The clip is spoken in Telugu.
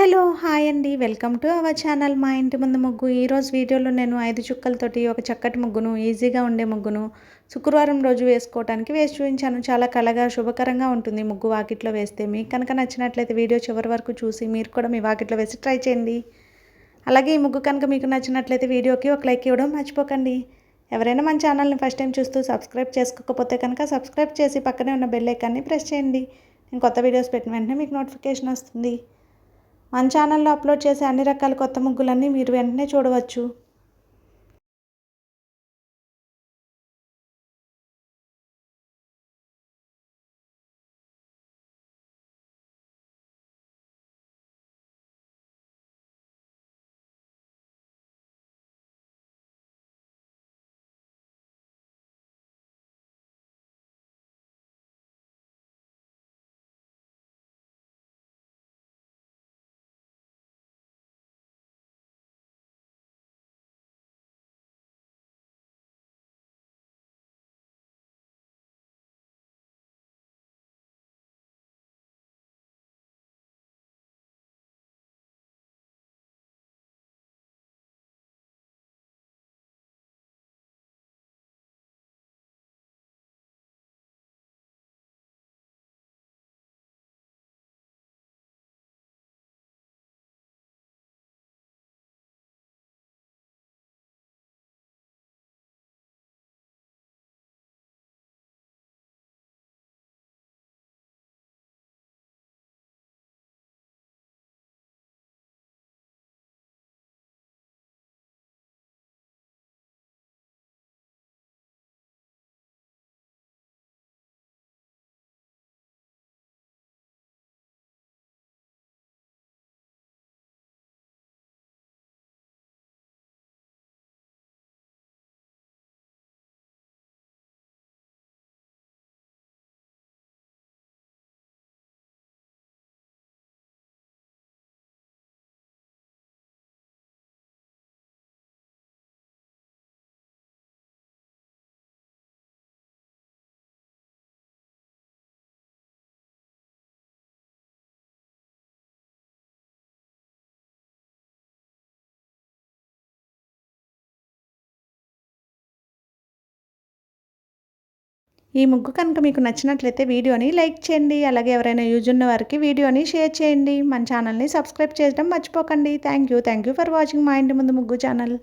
హలో హాయ్ అండి. వెల్కమ్ టు అవర్ ఛానల్ మా ఇంటి ముందు ముగ్గు. ఈరోజు వీడియోలో నేను ఐదు చుక్కలతోటి ఒక చక్కటి ముగ్గును ఈజీగా ఉండే ముగ్గును శుక్రవారం రోజు వేసుకోవడానికి వేసి చూపించాను. చాలా కలగా శుభకరంగా ఉంటుంది ముగ్గు వాకిట్లో వేస్తే. మీకు కనుక నచ్చినట్లయితే వీడియో చివరి వరకు చూసి మీరు కూడా మీ వాకిట్లో వేసి ట్రై చేయండి. అలాగే ఈ ముగ్గు కనుక మీకు నచ్చినట్లయితే వీడియోకి ఒక లైక్ ఇవ్వడం మర్చిపోకండి. ఎవరైనా మన ఛానల్ని ఫస్ట్ టైం చూస్తూ సబ్స్క్రైబ్ చేసుకోకపోతే కనుక సబ్స్క్రైబ్ చేసి పక్కనే ఉన్న బెల్ ఐకాన్ని ప్రెస్ చేయండి. నేను కొత్త వీడియోస్ పెట్టిన వెంటనే మీకు నోటిఫికేషన్ వస్తుంది. మన ఛానల్లో అప్లోడ్ చేసే అన్ని రకాల కొత్త ముగ్గులన్నీ మీరు వెంటనే చూడవచ్చు. ఈ ముగ్గు కనుక మీకు నచ్చినట్లయితే వీడియోని లైక్ చేయండి అలాగే ఎవరైనా యూజ్ ఉన్న వారికి వీడియోని షేర్ చేయండి. మన ఛానల్ని సబ్స్క్రైబ్ చేయడం మర్చిపోకండి. Thank you thank you for watching మా ఇంటి ముందు ముగ్గు ఛానల్.